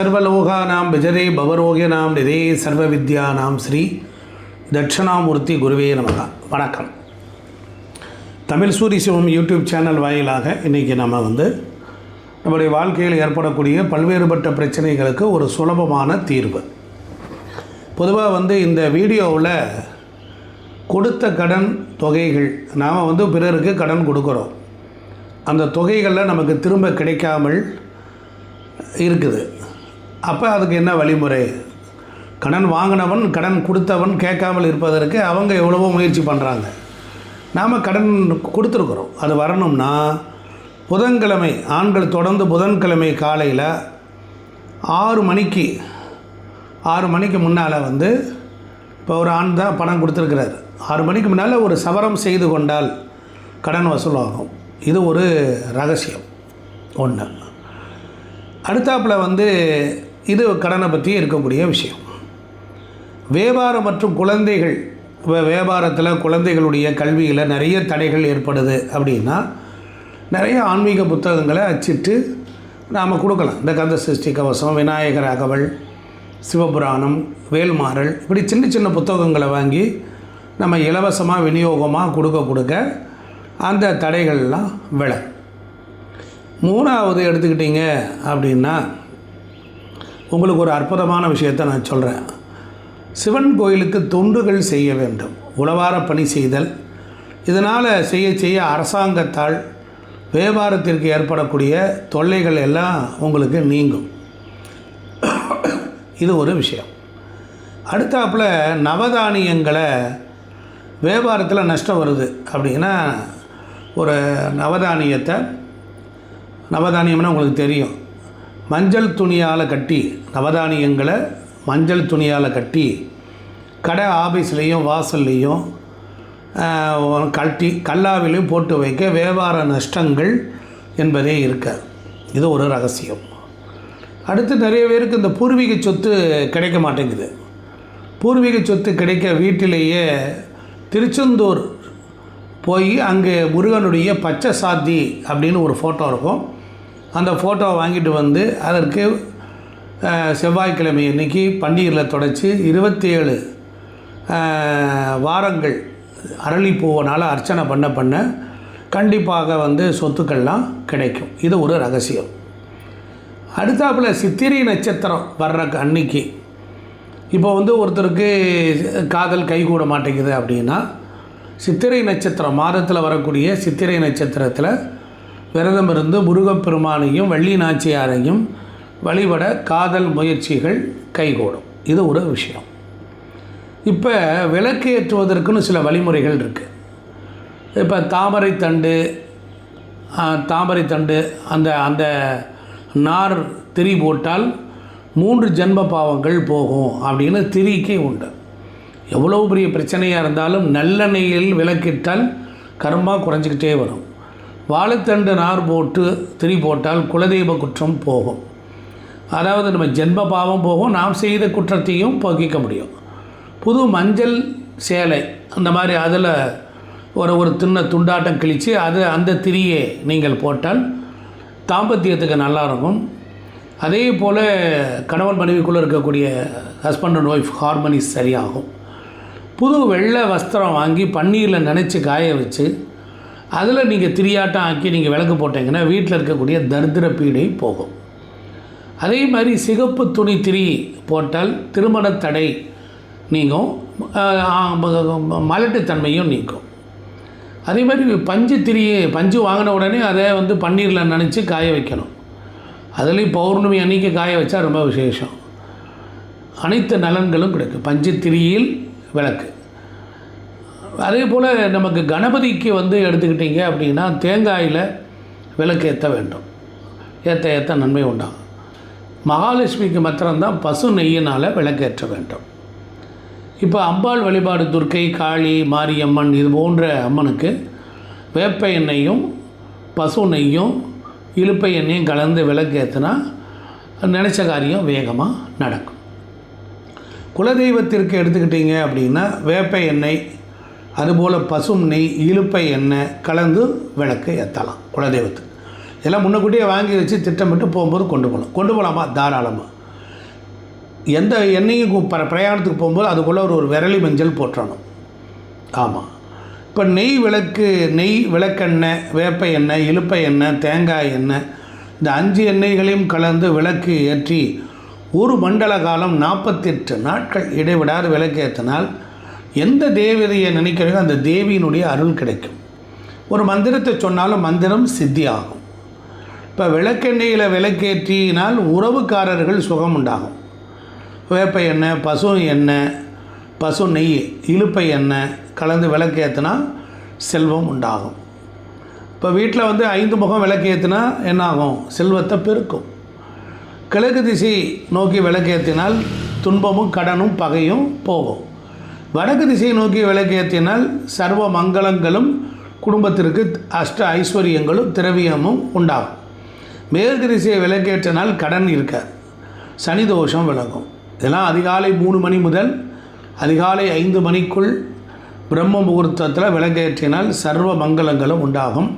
சர்வலோகானாம் விஜதே பவரோகியனாம் நிதே சர்வ வித்யானாம் ஸ்ரீ தட்சிணாமூர்த்தி குருவே நமகா. வணக்கம். தமிழ் சூரி சிவம் யூடியூப் சேனல் வாயிலாக இன்றைக்கி நம்ம வந்து நம்முடைய வாழ்க்கையில் ஏற்படக்கூடிய பல்வேறுபட்ட பிரச்சனைகளுக்கு ஒரு சுலபமான தீர்வு. பொதுவாக வந்து இந்த வீடியோவில் கொடுத்த கடன் தொகைகள் நாம் வந்து பிறருக்கு கடன் கொடுக்குறோம். அந்த தொகைகளில் நமக்கு திரும்ப கிடைக்காமல் இருக்குது. அப்போ அதுக்கு என்ன வழிமுறை? கடன் வாங்கினவன் கடன் கொடுத்தவன் கேட்காமல் இருப்பதற்கு அவங்க எவ்வளவோ முயற்சி பண்ணுறாங்க நாம் கடன் கொடுத்துருக்குறோம். அது வரணும்னா புதன்கிழமை ஆண்கள் தொடர்ந்து புதன்கிழமை காலையில் ஆறு மணிக்கு ஆறு மணிக்கு முன்னால் வந்து இப்போ ஒரு ஆண் தான் பணம் கொடுத்துருக்கிறார். ஆறு மணிக்கு முன்னால் ஒரு சவரம் செய்து கொண்டால் கடன் வசூலாகும். இது ஒரு ரகசியம். ஒன்று அடுத்தாப்பில் வந்து இது கடனை பற்றி இருக்கக்கூடிய விஷயம். வியாபாரம் மற்றும் குழந்தைகள் இப்போ வியாபாரத்தில் குழந்தைகளுடைய கல்வியில் நிறைய தடைகள் ஏற்படுது அப்படின்னா நிறைய ஆன்மீக புத்தகங்களை அச்சிட்டு நாம் கொடுக்கலாம். இந்த கந்த சிருஷ்டி கவசம் விநாயகர் அகவல் சிவபுராணம் வேல்மாறல் இப்படி சின்ன சின்ன புத்தகங்களை வாங்கி நம்ம இலவசமாக விநியோகமாக கொடுக்க கொடுக்க அந்த தடைகள்லாம் விலை மூணாவது எடுத்துக்கிட்டீங்க அப்படின்னா உங்களுக்கு ஒரு அற்புதமான விஷயத்தை நான் சொல்கிறேன் சிவன் கோயிலுக்கு தொண்டுகள் செய்ய வேண்டும். உளவார பணி செய்தல். இதனால் செய்ய செய்ய அரசாங்கத்தால் வியாபாரத்திற்கு ஏற்படக்கூடிய தொல்லைகள் எல்லாம் உங்களுக்கு நீங்கும். இது ஒரு விஷயம். அடுத்தாப்புல நவதானியங்களை வியாபாரத்தில் நஷ்டம் வருது. அப்படின்னா ஒரு நவதானியத்தை நவதானியம்னா உங்களுக்கு தெரியும். மஞ்சள் துணியால் கட்டி நவதானியங்களை மஞ்சள் துணியால் கட்டி கடை ஆஃபீஸ்லேயும் வாசல்லையும் கட்டி கல்லாவிலையும் போட்டு வைக்க வியாபார நஷ்டங்கள் என்பதே இருக்காது இது ஒரு ரகசியம். அடுத்து நிறைய பேருக்கு இந்த பூர்வீக சொத்து கிடைக்க மாட்டேங்குது. பூர்வீக சொத்து கிடைக்க வீட்டிலேயே திருச்செந்தூர் போய் அங்கே முருகனுடைய பச்சை சாத்தி அப்படின்னு ஒரு ஃபோட்டோ இருக்கும். அந்த ஃபோட்டோவை வாங்கிட்டு வந்து அதற்கு செவ்வாய்க்கிழமை அன்னைக்கு பன்னீரில் தொடச்சி இருபத்தி ஏழு வாரங்கள் அரளிப்பூவனால் அர்ச்சனை பண்ண பண்ண கண்டிப்பாக வந்து சொத்துக்கள்லாம் கிடைக்கும். இது ஒரு ரகசியம். அடுத்தாப்பில் சித்திரை நட்சத்திரம் வர்ற அன்னைக்கு இப்போ வந்து ஒருத்தருக்கு காதல் கைகூட மாட்டேங்குது அப்படின்னா சித்திரை நட்சத்திரம் மாதத்தில் வரக்கூடிய சித்திரை நட்சத்திரத்தில் விரதம் இருந்து முருகப்பெருமானையும் வள்ளி நாச்சியாரையும் வழிபட காதல் முயற்சிகள் கைகூடும். இது ஒரு விஷயம். இப்போ விளக்கு ஏற்றுவதற்குன்னு சில வழிமுறைகள் இருக்குது இப்போ தாமரை தண்டு தாமரை தண்டு அந்த அந்த நார் திரி போட்டால் மூன்று ஜென்ம பாவங்கள் போகும் அப்படின்னு திரிக்கே உண்டு. எவ்வளோ பெரிய பிரச்சனையாக இருந்தாலும் நல்லெண்ணெயில் விளக்கிட்டால் கர்மா குறைஞ்சிக்கிட்டே வரும். வாழைத்தண்டு நார் போட்டு திரி போட்டால் குலதெய்வ குற்றம் போகும். அதாவது நம்ம ஜென்ம பாவம் போகும் நாம் செய்த குற்றத்தையும் போக்கிக்க முடியும். புது மஞ்சள் சேலை அந்த மாதிரி அதில் ஒரு ஒரு தின்ன துண்டாட்டம் கிழித்து அது அந்த திரியை நீங்கள் போட்டால் தாம்பத்தியத்துக்கு நல்லா இருக்கும். அதே போல் கணவன் மனைவிக்குள்ளே இருக்கக்கூடிய ஹஸ்பண்ட் அண்ட் ஒய்ஃப் ஹார்மனி சரியாகும். புது வெள்ளை வஸ்திரம் வாங்கி பன்னீரில் நினச்சி காய வச்சு அதில் நீங்கள் திரியாட்டம் ஆக்கி நீங்கள் விளக்கு போட்டீங்கன்னா வீட்டில் இருக்கக்கூடிய தரித்திர பீடை போகும். அதே மாதிரி சிகப்பு துணி திரி போட்டால் திருமண தடை நீங்கும் மலட்டுத்தன்மையும் நீக்கும் அதே மாதிரி பஞ்சு திரியை பஞ்சு வாங்கின உடனே அதை வந்து பன்னீரில் நினச்சி காய வைக்கணும். அதுலேயும் பௌர்ணமி அன்னைக்கு காய வச்சா ரொம்ப விசேஷம். அனைத்து நலன்களும் கிடைக்கும். பஞ்சு திரியில் விளக்கு. அதே போல் நமக்கு கணபதிக்கு வந்து எடுத்துக்கிட்டீங்க அப்படின்னா தேங்காயில் விளக்கு ஏற்ற வேண்டும். ஏற்ற ஏற்ற நன்மை உண்டாகும். மகாலட்சுமிக்கு மாத்திரம்தான் பசு நெய்யினால் விளக்கேற்ற வேண்டும். இப்போ அம்பாள் வழிபாடு துர்க்கை காளி மாரியம்மன் இது போன்ற அம்மனுக்கு வேப்ப எண்ணெயும் பசு நெய்யும் இலுப்பை எண்ணெயும் கலந்து விளக்கேற்றினா நினச்ச காரியம் வேகமாக நடக்கும். குலதெய்வத்திற்கு எடுத்துக்கிட்டீங்க அப்படின்னா வேப்ப எண்ணெய் அதுபோல் பசும் நெய் இலுப்பை எண்ணெய் கலந்து விளக்கு ஏற்றலாம் குலதெய்வத்துக்கு. இதெல்லாம் முன்னக்கூட்டியே வாங்கி வச்சு திட்டமிட்டு போகும்போது கொண்டு போகலாம். கொண்டு போகலாமா? தாராளமாக எந்த எண்ணெயும் பிர- பிரயாணத்துக்கு போகும்போது அதுக்குள்ளே ஒரு ஒரு விரலி மஞ்சள் போட்டுறணும் ஆமாம் இப்போ நெய் விளக்கு நெய் விளக்கெண்ணெய் வேப்ப எண்ணெய் இலுப்பை எண்ணெய் தேங்காய் எண்ணெய் இந்த அஞ்சு எண்ணெய்களையும் கலந்து விளக்கு ஏற்றி ஒரு மண்டல காலம் நாற்பத்தெட்டு நாட்கள் இடைவிடாது விளக்கேற்றினால் எந்த தேவதையை நினைக்கிறீங்க அந்த தேவியினுடைய அருள் கிடைக்கும். ஒரு மந்திரத்தை சொன்னாலும் மந்திரம் சித்தி ஆகும் இப்போ விளக்கெண்ணெயில் விளக்கேற்றினால் உறவுக்காரர்கள் சுகம் உண்டாகும். வேப்ப எண்ணெய் பசு எண்ணெய் பசு நெய் இழுப்பை எண்ணெய் கலந்து விளக்கேற்றினா செல்வம் உண்டாகும். இப்போ வீட்டில் வந்து ஐந்து முகம் விளக்கேற்றினா என்ன ஆகும் செல்வத்தை பெருக்கும். கிழக்கு திசை நோக்கி விளக்கேற்றினால் துன்பமும் கடனும் பகையும் போகும். வடக்கு திசையை நோக்கி விளக்கேற்றினால் சர்வ மங்களங்களும் குடும்பத்திற்கு அஷ்ட ஐஸ்வர்யங்களும் திரவியமும் உண்டாகும். மேற்கு திசையை விளக்கேற்றினால் கடன் இருக்காது சனி தோஷம் விலகும். இதெல்லாம் அதிகாலை மூணு மணி முதல் அதிகாலை ஐந்து மணிக்குள் பிரம்ம முகூர்த்தத்தில் விளக்கேற்றினால் சர்வ மங்களங்களும் உண்டாகும்.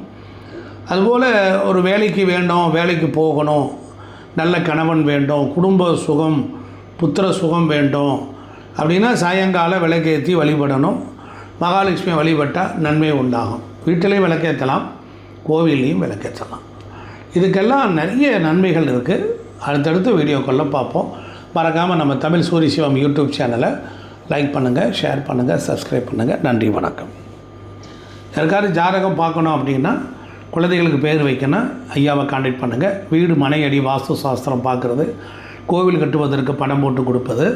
அதுபோல் ஒரு வேலைக்கு வேண்டும் வேலைக்கு போகணும் நல்ல கணவன் வேண்டும் குடும்ப சுகம் புத்திர சுகம் வேண்டும் அப்படின்னா சாயங்கால விளக்கேற்றி வழிபடணும். மகாலட்சுமி வழிபட்டால் நன்மை உண்டாகும். வீட்டிலையும் விளக்கேற்றலாம் கோவில்லையும் விளக்கேற்றலாம் இதுக்கெல்லாம் நிறைய நன்மைகள் இருக்குது அடுத்தடுத்த வீடியோக்களில் பார்ப்போம். மறக்காமல் நம்ம தமிழ் சூரிய சிவம் யூடியூப் சேனலை லைக் பண்ணுங்கள் ஷேர் பண்ணுங்கள் சப்ஸ்கிரைப் பண்ணுங்கள் நன்றி வணக்கம். யாருக்காவது ஜாதகம் பார்க்கணும் அப்படின்னா குழந்தைகளுக்கு பேர் வைக்கணும் ஐயாவை காண்டாக்ட் பண்ணுங்கள் வீடு மனை அடி வாஸ்து சாஸ்திரம் பார்க்குறது கோவில் கட்டுவதற்கு பணம் போட்டு கொடுப்பது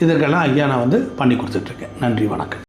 இதற்கெல்லாம் ஐயா நான் வந்து பண்ணி கொடுத்துட்ருக்கேன். நன்றி வணக்கம்.